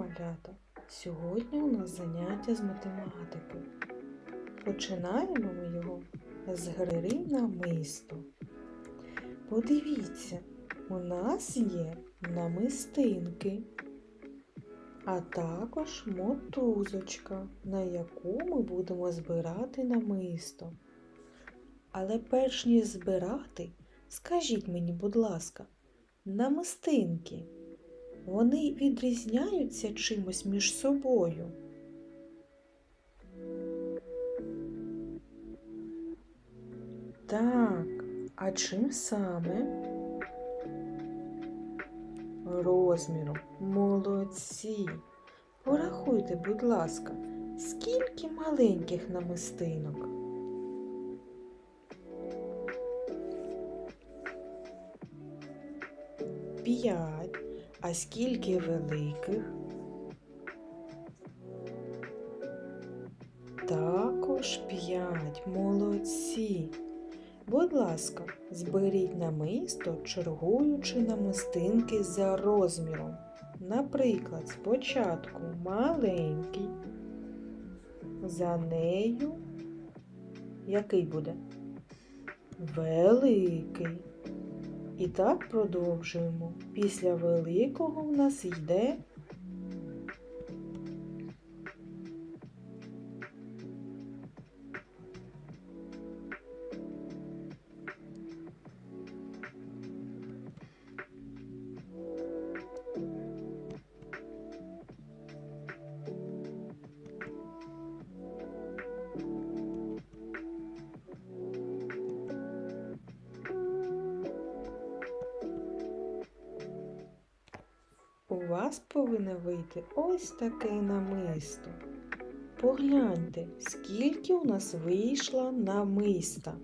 Малята! Сьогодні у нас заняття з математики. Починаємо ми його з гри намисто. Подивіться, у нас є намистинки, а також мотузочка, на яку ми будемо збирати намисто. Але перш ніж збирати, скажіть мені, будь ласка, намистинки. Вони відрізняються чимось між собою. Так, а чим саме? Розміром. Молодці. Порахуйте, будь ласка, скільки маленьких намистинок? П'ять. А скільки великих? Також п'ять. Молодці. Будь ласка, зберіть намисто, чергуючи намистинки за розміром. Наприклад, спочатку маленький, за нею який буде? Великий. І так продовжуємо. Після великого в нас йде вас повинно вийти ось таке намисто. Погляньте, скільки у нас вийшло намиста.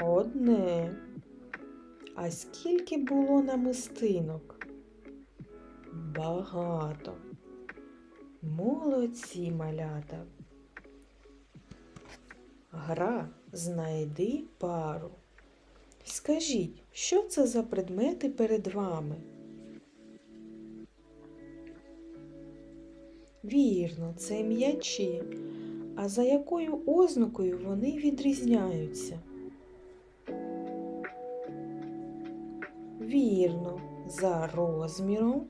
Одне. А скільки було намистинок? Багато. Молодці малята. Гра знайди пару. Скажіть, що це за предмети перед вами? Вірно, це м'ячі. А за якою ознакою вони відрізняються? Вірно, за розміром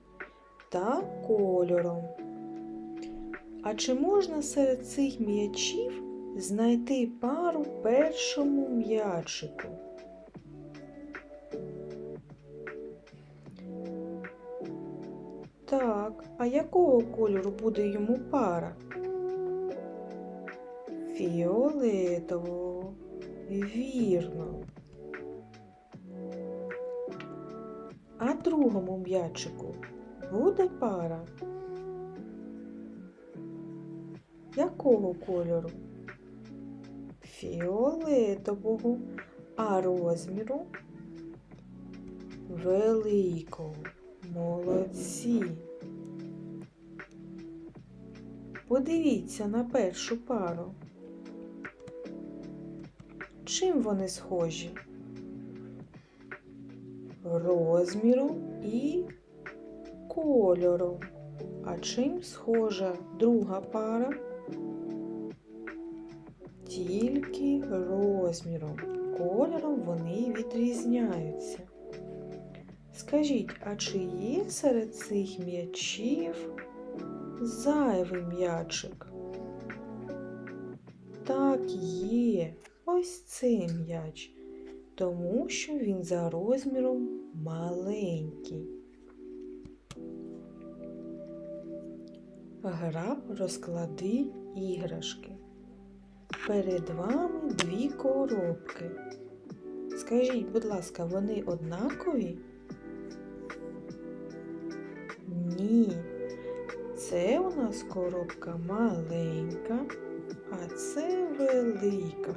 та кольором. А чи можна серед цих м'ячів знайти пару першому м'ячику? Так, а якого кольору буде йому пара? Фіолетового. Вірно. А другому м'ячику буде пара? Якого кольору? Фіолетового, а розміру великого. Молодці. Подивіться на першу пару. Чим вони схожі? Розміром і кольором. А чим схожа друга пара? Тільки розміром. Кольором вони відрізняються. Скажіть, а чи є серед цих м'ячів зайвий м'ячик? Так, є. Ось цей м'яч, тому що він за розміром маленький. Гра розклади іграшки. Перед вами дві коробки. Скажіть, будь ласка, вони однакові? Ні, це у нас коробка маленька, а це велика.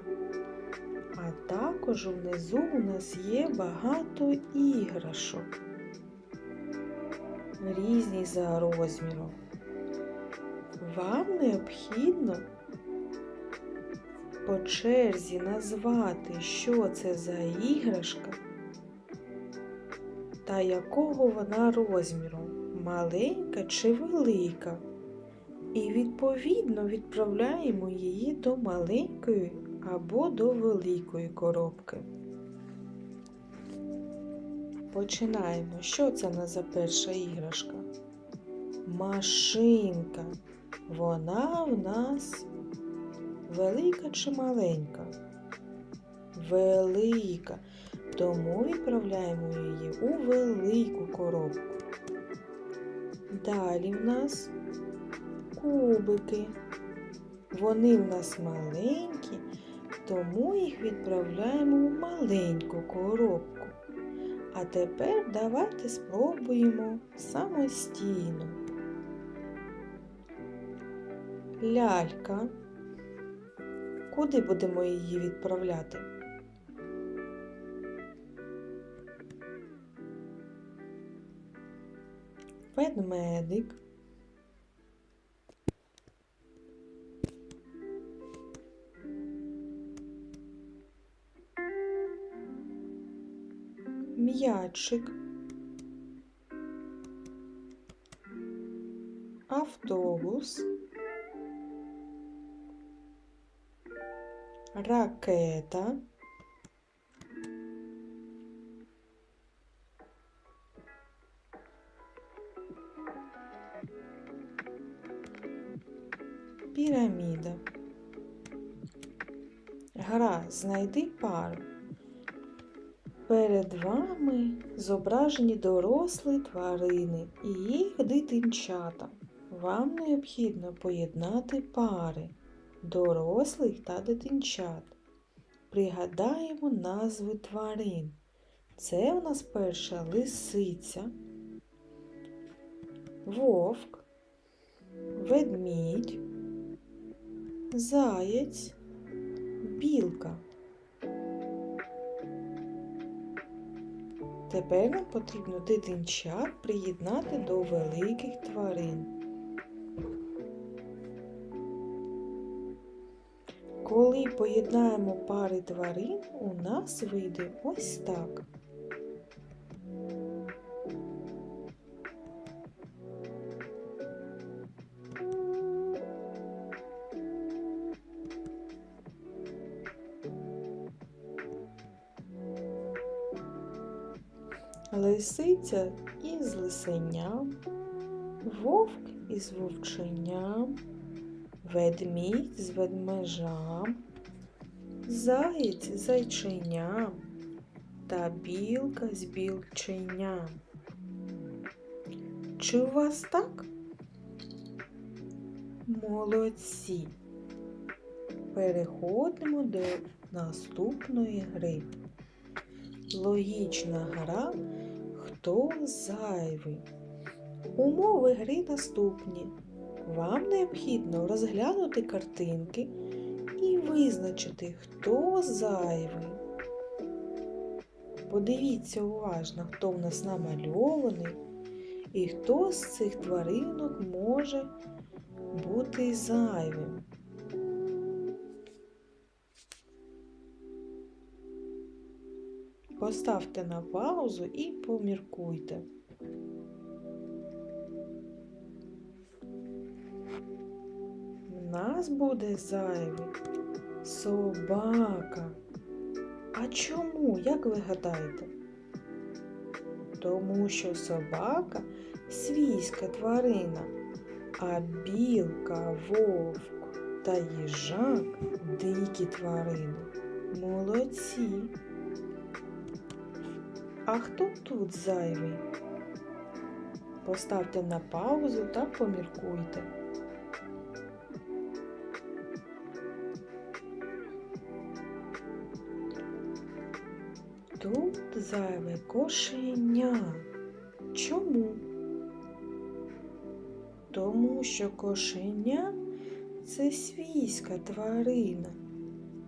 А також внизу у нас є багато іграшок. Різні за розміром. Вам необхідно по черзі назвати, що це за іграшка та якого вона розміру. Маленька чи велика. І відповідно відправляємо її до маленької або до великої коробки. Починаємо. Що це на за перша іграшка? Машинка. Вона в нас велика чи маленька? Велика. Тому відправляємо її у велику коробку. Далі в нас кубики. Вони в нас маленькі, тому їх відправляємо в маленьку коробку. А тепер давайте спробуємо самостійно. Лялька. Куди будемо її відправляти? Ведмедик. М'ячик. Автобус. Ракета. Піраміда. Гра знайди пару. Перед вами зображені дорослі тварини і їх дитинчата. Вам необхідно поєднати пари дорослих та дитинчат. Пригадаємо назви тварин. Це у нас перша лисиця, вовк, ведмідь, заєць, білка. Тепер нам потрібно дитинчат приєднати до великих тварин. Коли поєднаємо пари тварин, у нас вийде ось так. Лисиця із лисенням, вовк із вовченням, ведмідь з ведмежам, заєць з зайченям та білка з білченям. Чи у вас так? Молодці. Переходимо до наступної гри. Логічна гра Хто зайвий? Умови гри наступні. Вам необхідно розглянути картинки і визначити, хто зайвий. Подивіться уважно, хто в нас намальований і хто з цих тваринок може бути зайвим. Поставте на паузу і поміркуйте. В нас буде зайвий собака. А чому, як ви гадаєте? Тому що собака свійська тварина, а білка, вовк та їжак дикі тварини. Молодці. А хто тут зайвий? Поставте на паузу та поміркуйте. Тут зайве кошеня. Чому? Тому що кошеня це свійська тварина,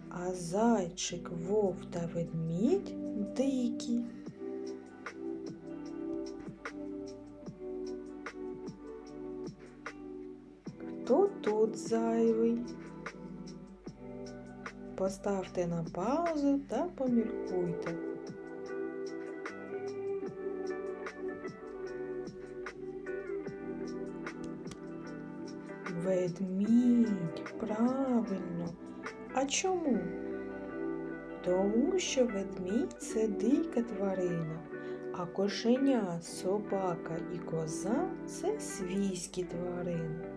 а зайчик, вов та ведмідь дикі. Хто тут зайвий? Поставте на паузу та поміркуйте. Ведмідь, правильно. А чому? Тому що ведмідь це дика тварина, а кошеня, собака і коза це свійські тварини.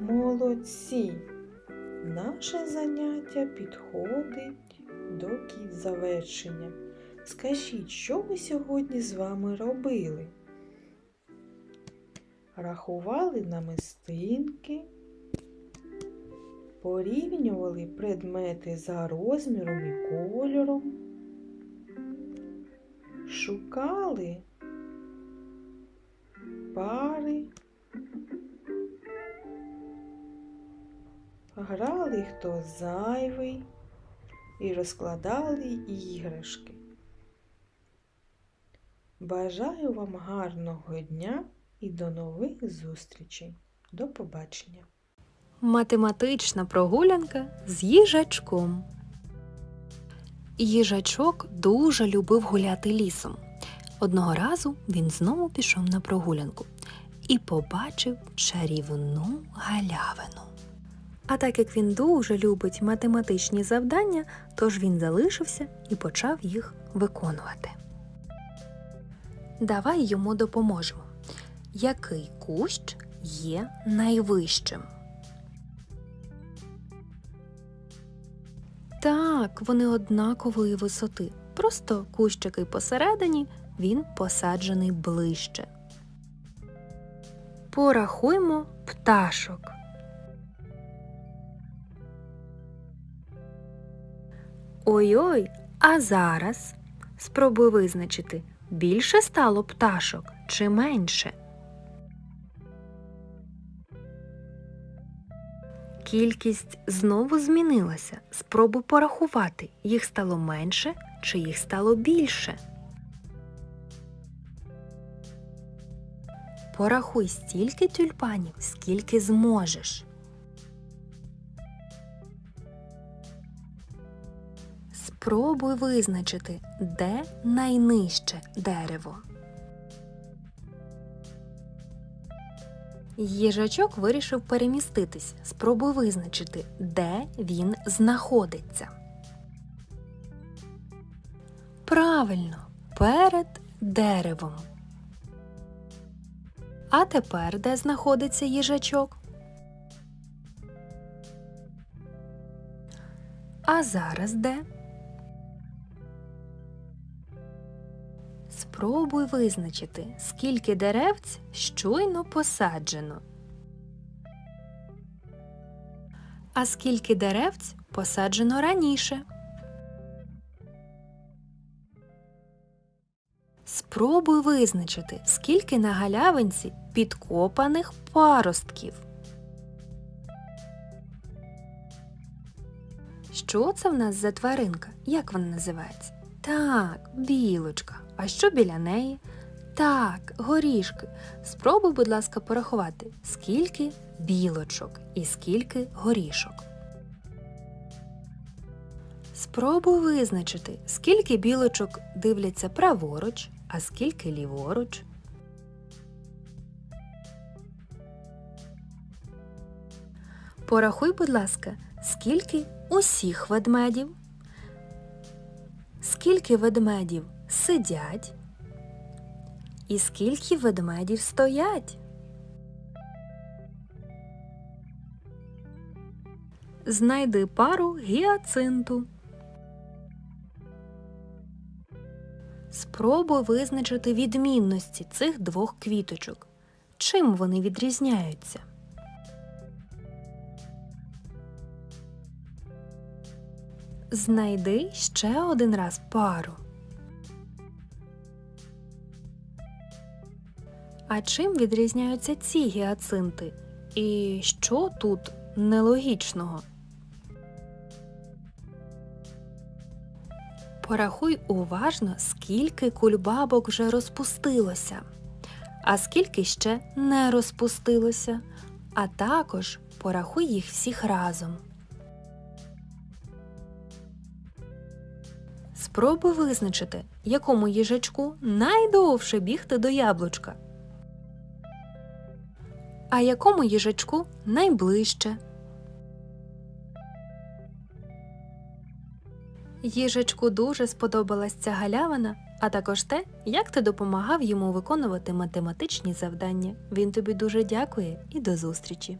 Молодці! Наше заняття підходить до завершення. Скажіть, що ми сьогодні з вами робили? Рахували намистинки, порівнювали предмети за розміром і кольором, шукали пари, грали хто зайвий і розкладали іграшки. Бажаю вам гарного дня і до нових зустрічей. До побачення! Математична прогулянка з їжачком. Їжачок дуже любив гуляти лісом. Одного разу він знову пішов на прогулянку і побачив чарівну галявину. А так як він дуже любить математичні завдання, тож він залишився і почав їх виконувати. Давай йому допоможемо. Який кущ є найвищим? Так, вони однакової висоти. Просто кущики посередині він посаджений ближче. Порахуймо пташок. Ой-ой, а зараз спробуй визначити, більше стало пташок чи менше. Кількість знову змінилася. Спробуй порахувати, їх стало менше чи їх стало більше. Порахуй стільки тюльпанів, скільки зможеш. Спробуй визначити, де найнижче дерево. Їжачок вирішив переміститись. Спробуй визначити, де він знаходиться. Правильно, перед деревом. А тепер де знаходиться їжачок? А зараз де? Спробуй визначити, скільки деревць щойно посаджено. А скільки деревць посаджено раніше. Спробуй визначити, скільки на галявинці підкопаних паростків. Що це в нас за тваринка? Як вона називається? Так, білочка. А що біля неї? Так, горішки. Спробуй, будь ласка, порахувати, скільки білочок і скільки горішок. Спробуй визначити, скільки білочок дивляться праворуч, а скільки ліворуч. Порахуй, будь ласка, скільки усіх ведмедів. Скільки ведмедів сидять? І скільки ведмедів стоять? Знайди пару гіацинту. Спробуй визначити відмінності цих двох квіточок. Чим вони відрізняються? Знайди ще один раз пару. А чим відрізняються ці гіацинти? І що тут нелогічного? Порахуй уважно, скільки кульбабок вже розпустилося, а скільки ще не розпустилося, а також порахуй їх всіх разом. Спробуй визначити, якому їжачку найдовше бігти до яблучка. а якому їжачку найближче. Їжачку дуже сподобалась ця галявина, а також те, як ти допомагав йому виконувати математичні завдання. Він тобі дуже дякує і до зустрічі.